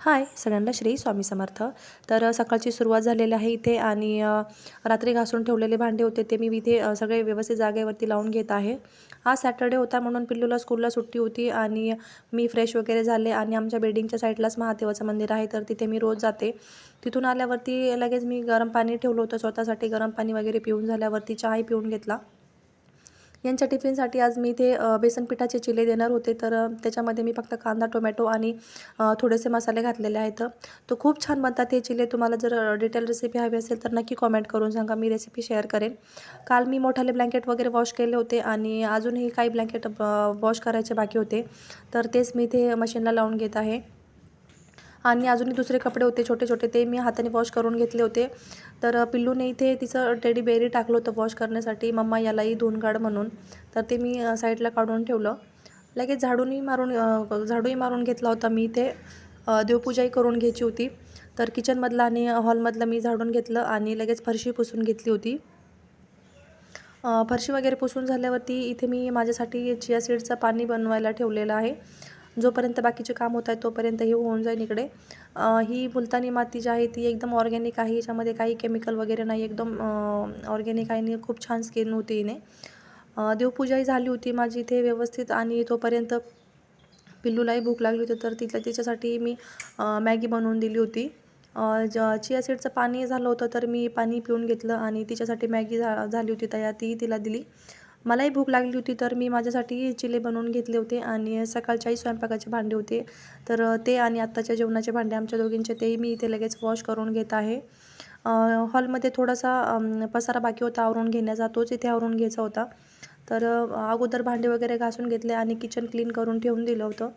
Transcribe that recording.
हाय सगळ्यांना श्री स्वामी समर्थ. तर सकाळची सुरुवात झालेली आहे इथे आणि रात्री घासून ठेवलेले भांडे होते ते मी इथे सगळे व्यवस्थित जागेवरती लावून घेत आहे. आज सॅटर्डे होता म्हणून पिल्लूला स्कूलला सुट्टी होती आणि मी फ्रेश वगैरे झाले आणि आमच्या बिल्डिंगच्या साईडलाच महादेवाचं मंदिर आहे तर तिथे मी रोज जाते. तिथून आल्यावरती लगेच मी गरम पाणी ठेवलं होतं स्वतःसाठी गरम पाणी वगैरे पिऊन झाल्यावरती चहाही पिऊन घेतला. यांच्या टिफिनसाठी आज मी इथे बेसन पिठाचे चिले देणार होते. तर त्याच्यामध्ये मी फक्त कांदा टोमॅटो आणि थोडेसे मसाले घातलेले आहेत. तर खूप छान बनतात हे चिले. तुम्हाला जर डिटेल रेसिपी हवी असेल तर नक्की कॉमेंट करून सांगा. मी रेसिपी शेअर करेन. काल मी मोठाले ब्लँकेट वगैरे वॉश केले होते आणि अजूनही काही ब्लँकेट वॉश करायचे बाकी होते. तर तेच मी इथे मशीनला लावून घेत आहे. आणि अजूनही दुसरे कपडे होते छोटे छोटे ते मी हाताने वॉश करून घेतले होते. तर पिल्लूने इथे तिचं टेडी बेरी टाकलं होतं वॉश करण्यासाठी. मम्मा यालाही धुवून काढ म्हणून. तर ते मी साईडला काढून ठेवलं. लगेच झाडूनही मारून झाडूही मारून घेतला होता मी इथे. देवपूजाही करून घ्यायची होती. तर किचनमधलं आणि हॉलमधलं मी झाडून घेतलं आणि लगेच फरशी पुसून घेतली होती. फरशी वगैरे पुसून झाल्यावरती इथे मी माझ्यासाठी चिया सीडचं पाणी बनवायला ठेवलेलं आहे. जोपर्यंत बाकीचे काम होत आहे तोपर्यंत हे होऊन जाईल इकडे. ही मुलतानी माती जी आहे ती एकदम ऑर्गॅनिक आहे. याच्यामध्ये काही केमिकल वगैरे नाही. एकदम ऑर्गॅनिक आहे आणि खूप छान स्किन होती हिने. देवपूजाही झाली होती माझी इथे व्यवस्थित आणि तोपर्यंत पिल्लूलाही भूक लागली होती. तर तिथल्या तिच्यासाठी मी मॅगी बनवून दिली होती. ज चिया सीडचं पाणी झालं होतं तर मी पाणी पिऊन घेतलं आणि तिच्यासाठी मॅगी झा झाली होती तयार. ती तिला दिली. मलाही भूक लागली होती तर मी माझ्यासाठी चिले बनवून घेतले होते आणि सकाळच्याही स्वयंपाकाचे भांडे होते. तर ते आणि आत्ताच्या जेवणाचे भांडे आमच्या दोघींचे तेही मी इथे लगेच वॉश करून घेत आहे. हॉलमध्ये थोडासा पसारा बाकी होता आवरून घेण्याचा तोच इथे आवरून घ्यायचा होता. तर अगोदर भांडे वगैरे घासून घेतले आणि किचन क्लीन करून ठेवून दिलं होतं.